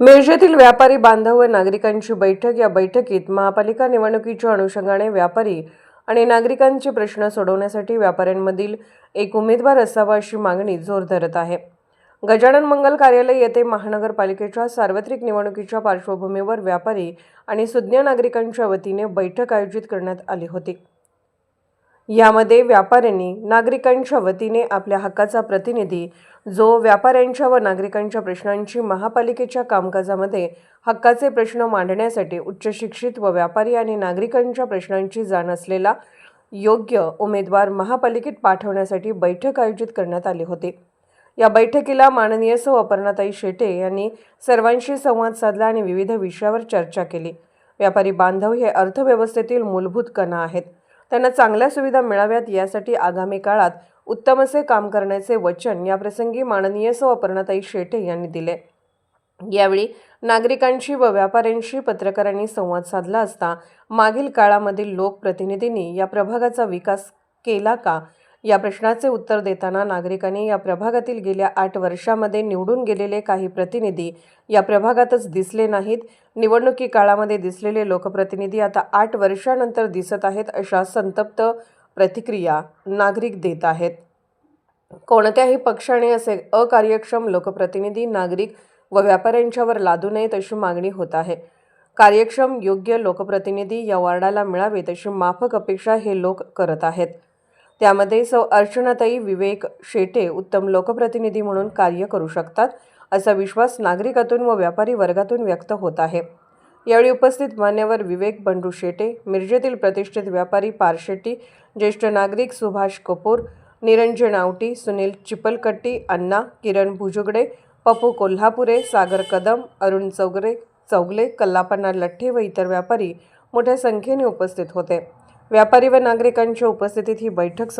मिरजेतील व्यापारी बांधव व नागरिकांची बैठक. या बैठकीत महापालिका निवडणुकीच्या अनुषंगाने व्यापारी आणि नागरिकांचे प्रश्न सोडवण्यासाठी व्यापाऱ्यांमधील एक उमेदवार असावा अशी मागणी जोर धरत आहे. गजानन मंगल कार्यालय येथे महानगरपालिकेच्या सार्वत्रिक निवडणुकीच्या पार्श्वभूमीवर व्यापारी आणि सुज्ञ नागरिकांच्या वतीने बैठक आयोजित करण्यात आली होती. यामध्ये व्यापाऱ्यांनी नागरिकांच्या वतीने आपल्या हक्काचा प्रतिनिधी जो व्यापाऱ्यांच्या व नागरिकांच्या प्रश्नांची महापालिकेच्या कामकाजामध्ये हक्काचे प्रश्न मांडण्यासाठी उच्च शिक्षित व व्यापारी आणि नागरिकांच्या प्रश्नांची जाण असलेला योग्य उमेदवार महापालिकेत पाठवण्यासाठी बैठक आयोजित करण्यात आली होती. या बैठकीला माननीय सौ. अपर्णाताई शेटे यांनी सर्वांशी संवाद साधला आणि विविध विषयावर चर्चा केली. व्यापारी बांधव हे अर्थव्यवस्थेतील मूलभूत कणा आहेत. त्यांना चांगल्या सुविधा मिळाव्यात यासाठी आगामी काळात उत्तम असे काम करण्याचे वचन याप्रसंगी माननीय सौ अपर्णाताई शेटे यांनी दिले. यावेळी नागरिकांशी व व्यापाऱ्यांशी पत्रकारांनी संवाद साधला असता मागील काळामधील लोकप्रतिनिधींनी या प्रभागाचा विकास केला का? या प्रश्नाचे उत्तर देताना नागरिकांनी या प्रभागातील गेल्या आठ वर्षामध्ये निवडून गेलेले काही प्रतिनिधी या प्रभागातच दिसले नाहीत. निवडणुकी काळामध्ये दिसलेले लोकप्रतिनिधी आता आठ वर्षानंतर दिसत आहेत अशा संतप्त प्रतिक्रिया नागरिक देत आहेत. कोणत्याही पक्षाने असे अकार्यक्षम लोकप्रतिनिधी नागरिक व व्यापाऱ्यांच्यावर लादू नयेत अशी मागणी होत आहे. कार्यक्षम योग्य लोकप्रतिनिधी या वार्डाला मिळावेत अशी माफक अपेक्षा हे लोक करत आहेत. त्यामध्ये सौ अर्चनाताई विवेक शेटे उत्तम लोकप्रतिनिधी म्हणून कार्य करू शकतात असा विश्वास नागरिकातून व व्यापारी वर्गातून व्यक्त होत आहे. यावेळी उपस्थित मान्यवर विवेक बंडू शेटे मिरजेतील प्रतिष्ठित व्यापारी पारशेट्टी ज्येष्ठ नागरिक सुभाष कपूर निरंजन आवटी सुनील चिपलकट्टी अण्णा किरण भुजुगडे पप्पू कोल्हापुरे सागर कदम अरुण चौगरे चौगले कल्लापन्ना लठ्ठे व इतर व्यापारी मोठ्या संख्येने उपस्थित होते. व्यापारी व नागरिकांच्या उपस्थितीत ही बैठक